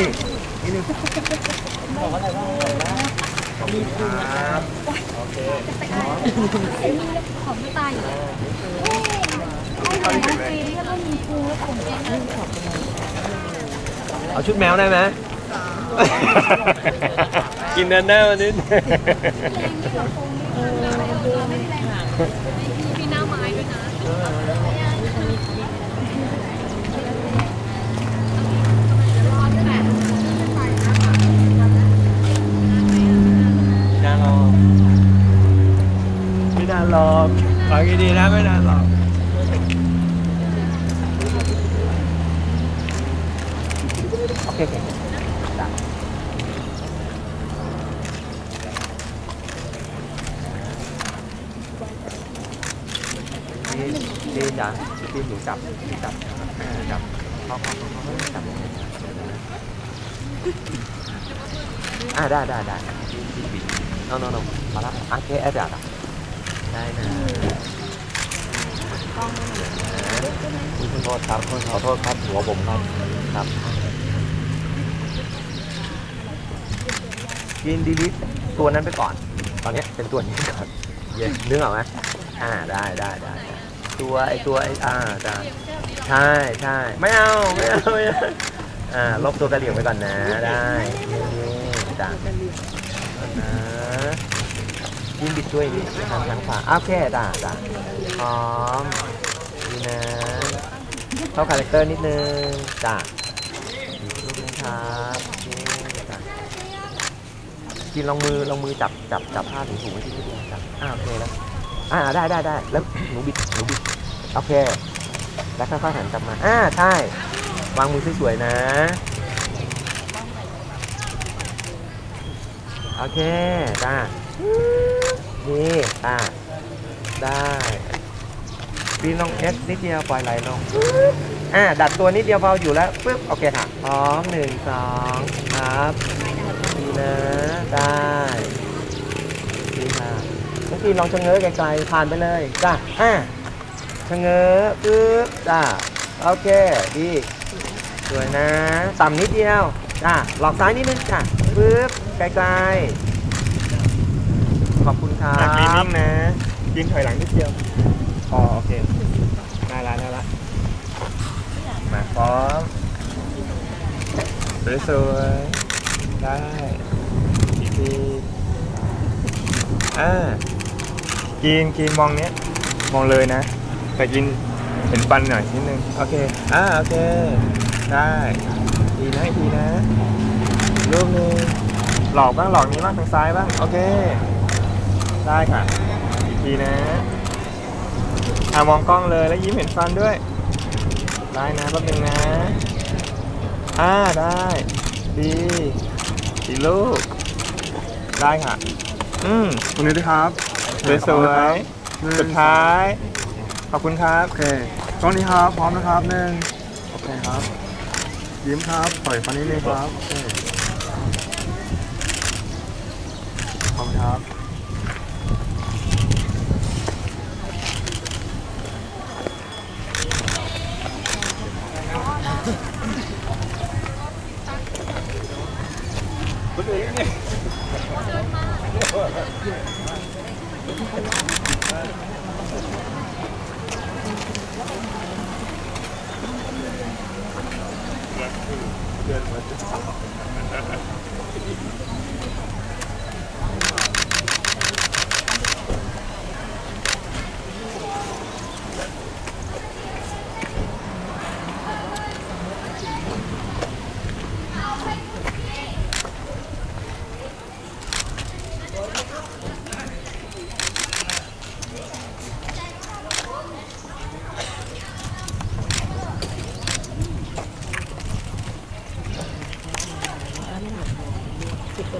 นี่นี่นึงบอกอะไรบ้างขอบคุณครับโอเคของไม่ตายอยู่แล้วไอ้หนูปีนี้ก็มีครูผมเองนะเอาชุดแมวได้ไหมกินเดินหน้าวันนี้ นานหรอกไม่น่าหรอกฟังดีๆนะไม่น่าหรอกโอเคโอเคดีจ้ะพี่หนูจับหนูจับอ่าจับพ่อพ่อพ่อพ่อจับอ่าได้ได้ได้พี่บิด no no no พอละโอเคแอดได้ละได้นะคุณขอโทษครับขอโทษครับหัวผมครับครับกินดีลิทตัวนั้นไปก่อน ตอนนี้เป็นตัวนี้ก่อนเย็นนึกออกไหมอ่าได้ได้ได้ตัวไอตัวไออ่าจ้าใช่ใช่ไม่เอาไม่เอาไม่เอาอ่าลบตัวกระเหลี่ยงไปก่อนนะได้นี่จ้า นะยินบิดด้วยดิทางทางขวาโอเคจ้าจ้าพร้อมดีนะเข้าคาแรคเตอร์นิดนึงจ้าอีกรูปนึงครับโอเคจ้ากินลองมือลองมือจับจับจับผ้าถุงถุงไว้ที่ตัวจับอ่าโอเคแล้วอ่าได้ได้ได้แล้วหนูบิดหนูบิดโอเค แล้วค่อยๆหันกลับมาอ่าใช่วางมือสวยๆนะ โอเคจ้านี่อ่าได้ปีนลงเอสนิดเดียวปล่อยไหลลงอ่าดัดตัวนิดเดียวพออยู่แล้วปึ๊บโอเคค่ะพร้อมหนึ่งสองครับดีนะได้ดีค่ะน้องปีนลองชะเง้อไกลๆผ่านไปเลยจ้าอ่าชะเง้อปึ๊บจ้าโอเคดีสวยนะต่ำนิดเดียวจ้าหลอกซ้ายนิดนึงจ้าปึ๊บ ไกลๆขอบคุณครัอะกินบนิ่งนะกินถอยหลังนิดเดียวอ๋อโอเคได้ละได้ละมาพร้อมสวยๆ ได้อีกทีอ่ากินกินมองเนี้ย มองเลยนะ แต่กินเห็นฟันหน่อยนิดนึง โอเค อ่า โอเค ได้ ดีนะอีกทีนะรูปหนึง หลอกบ้างหลอกนี้บ้างทางซ้ายบ้างโอเค ได้ค่ะ อีกทีนะอ่ามองกล้องเลยแล้วยิ้มเห็นฟันด้วย ได้นะแป๊บนึงนะอ่าได้ ดีอีกลูก ได้ค่ะ อืมตรงนี้ด้วยครับสวยๆสุดท้าย ขอบคุณครับ โอเคตรงนี้ครับ พร้อมนะครับหนึ่งโอเคครับ ยิ้มครับปล่อยฟันนี้เลยครับโอเค สิ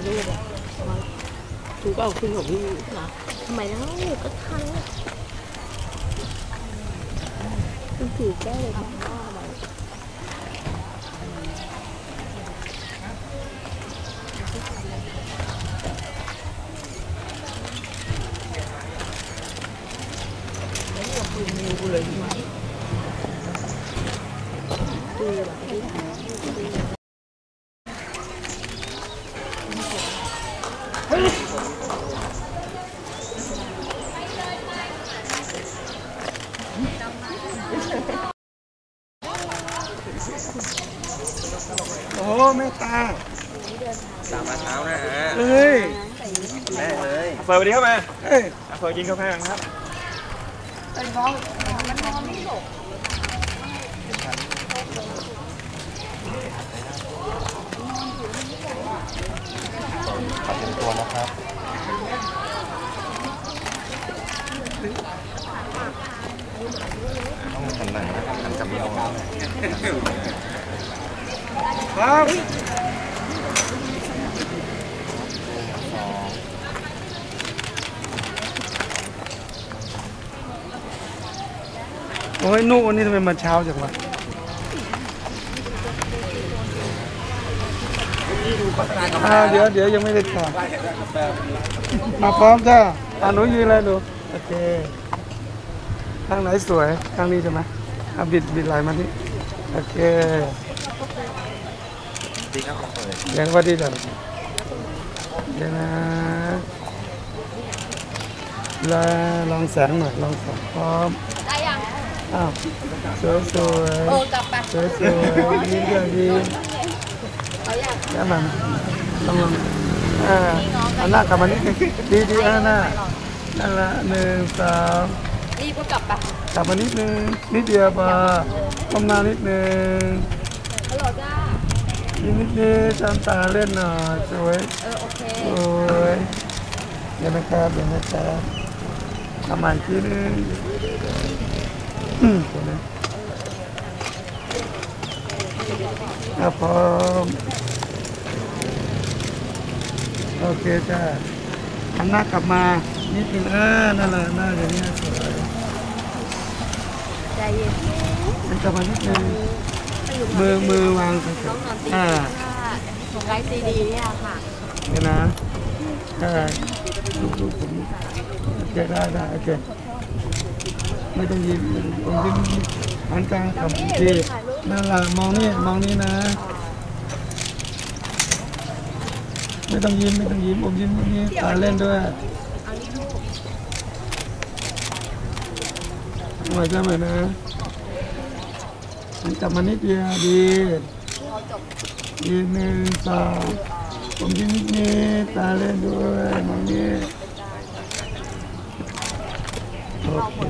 ลูกอะมาถูกเอาขึ้นของพี่นะทำไมเล่าก็ทันคุณถือแก้วเลยค่ะ เโอ้แม่ตา ตา มมาเช้านะฮะเอ้ยแม่เลยเฟิร์นวันนี้เข้ามาเอ้ยเฟิร์นกินกาแฟกันครับขอบคุณตัวนะครับต้องหันหลังนะหันกลับไม่เอาครับ โอ้ยนุกวันนี้ทำไมมาเช้าจังวะอ่าเดี๋ยวเดี๋ยวยังไม่ได้ถ่ายมาพร้อมจ้าอ่าหนูยืนเลยหนูโอเคข้างไหนสวยข้างนี้ใช่ไหมอะบิดบิดไหลมานี่โอเคดีครับเปิดยังว่าดีเลยเดี๋ยวนะลองแสงหน่อยลองแสงพร้อม อ้าวสวยสวยโอ้กลับไปสวยสวยยิ้มด้วยยิ้มเขาอยากแล้วมันต้องลงอ่าเอาหน้ากลับมานิดนึงดีดีอ่าหน้านั่นละหนึ่งสองรีบก็กลับไปกลับมานิดนึงนิดเดียวพอก้มหน้านิดนึงฮัลโหลจ้ายิ้มนิดนิดตามตาเล่นหน่อยสวยเออโอเคโอ้ยเดี๋ยวนะครับเดี๋ยวนะครับทำมันทีนึงอืมตัวนี้ ครับพร้อมโอเคจ้าหันหน้ากลับมา นิดนึงเออนั่นแหละหน้าอย่างนี้สวยใจเย็นมันกลับมานิดนึงมือมือวางน้องนอนตีอ่าค่ะของไลฟ์ซีดีเนี่ยค่ะเดี๋ยวนะใช่ลูกลูกผมโอเคได้ได้โอเค ไม่ต้องยิ้มผมยิ้มหันกลางทำทีนั่นแหละมองนี่มองนี่นะ ไม่ต้องยิ้มไม่ต้องยิ้มอมยิ้มนี่ตาเล่นด้วยหน่อยจะไหมนะมันกลับมานิดเดียวดีดีหนึ่งสองผมยิ้มนิดนี้ตาเล่นด้วยมองนี่โอเค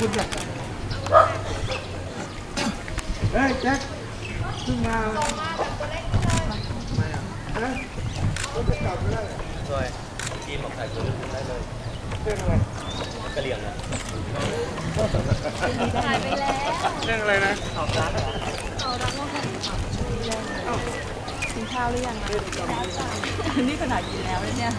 คุณจ้ะเฮ้ยแจ็คขึ้นมาไม่อะฮะต้องจะกลับไม่ได้ด้วยทีมของใส่ตัวได้เลยเรื่องอะไรกระเลียงนะถ่ายไปแล้วเรื่องอะไรนะขอบรักินข้าวหรือยังนี่ขนาดกินแล้วเนี่ย